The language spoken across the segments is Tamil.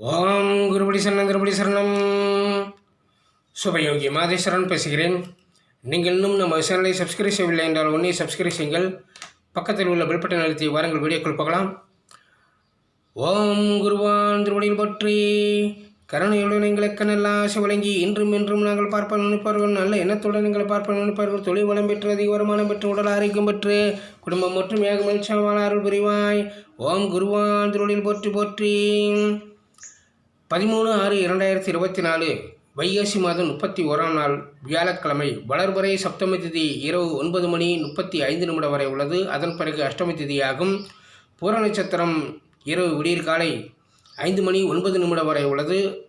ஓம் குருபடி சரணம் திருபடி சரணம். சுபயோகி மாதேஸ்வரன் பேசுகிறேன். நீங்கள் இன்னும் நம்ம சேனலை சப்ஸ்கிரைப் செய்யவில்லை என்றால் உடனே சப்ஸ்கிரைப் செய்யுங்கள். பக்கத்தில் உள்ள பெல் பட்டன் அழுத்தி வாருங்கள் வீடியோக்குள் பார்க்கலாம் ஓம் குருவான் திருவடியில் பற்றி கருணையுடன் எங்களுக்கு நல்ல ஆசை வழங்கி இன்றும் இன்றும் நாங்கள் பார்ப்ப நினைப்பார்கள் நல்ல எண்ணத்துடன் எங்களை பார்ப்ப நினைப்பார்கள் தொழில் வளம் பெற்று அதிக வருமானம் பெற்று உடல் ஆரோக்கியம் பெற்று குடும்பம் மற்றும் ஏக மகிழ்ச்சியான அருள் புரிவாய். ஓம் குருவான் திருவடியில் போற்றி போற்றி. பதிமூணு ஆறு இரண்டாயிரத்தி இருபத்தி நாலு வைகாசி மாதம் முப்பத்தி ஓராம் நாள் வியாழக்கிழமை வளர்வரை சப்தமி திதி இரவு ஒன்பது மணி முப்பத்தி ஐந்து நிமிடம் வரை உள்ளது. அதன் பிறகு அஷ்டமி திதியாகும். பூர நட்சத்திரம் இரவு விடியற் காலை ஐந்து மணி ஒன்பது நிமிடம் வரை உள்ளது.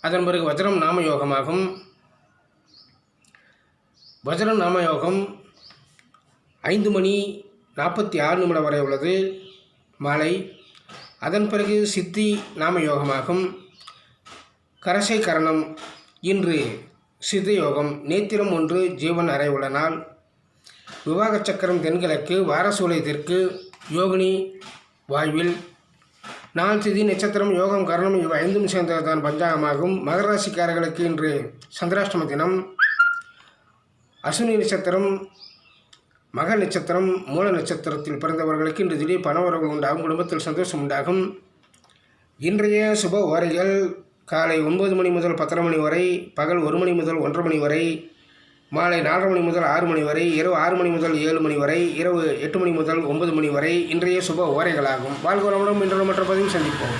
அதன் பிறகு வஜ்ரம் நாம யோகமாகும் வஜ்ரம் நாம யோகம் ஐந்து மணி நாற்பத்தி ஆறு நிமிடம் வரை உள்ளது. மாலை அதன் பிறகு சித்தி நாம யோகமாகும். கரசை கரணம் இன்று சித்த யோகம் நேத்திரம் ஒன்று ஜீவன் அறை உள்ள நாள் விவாக சக்கரம் தென்கிழக்கு வாரசூலை தெற்கு யோகினி வாயுவில். நாள் திதி நட்சத்திரம் யோகம் கரணம் இவை ஐந்தும் சேர்ந்ததுதான் பஞ்சாங்கமாகும் மகர ராசிக்காரர்களுக்கு இன்று சந்திராஷ்டம தினம். அசுனி நட்சத்திரம் மக நட்சத்திரம் மூல நட்சத்திரத்தில் பிறந்தவர்களுக்கு இன்று திடீர் பணவரவு உண்டாகும் குடும்பத்தில் சந்தோஷம் உண்டாகும். இன்றைய சுப ஓரைகள் காலை ஒன்பது மணி முதல் பத்தரை மணி வரை பகல் ஒரு மணி முதல் ஒன்றரை மணி வரை மாலை நாலரை மணி முதல் ஆறு மணி வரை இரவு ஆறு மணி முதல் ஏழு மணி வரை இரவு எட்டு மணி முதல் ஒன்பது மணி வரை இன்றைய சுப ஓரைகளாகும் வாழ்க்கை இன்று மற்ற பதிவு சந்திப்போம்.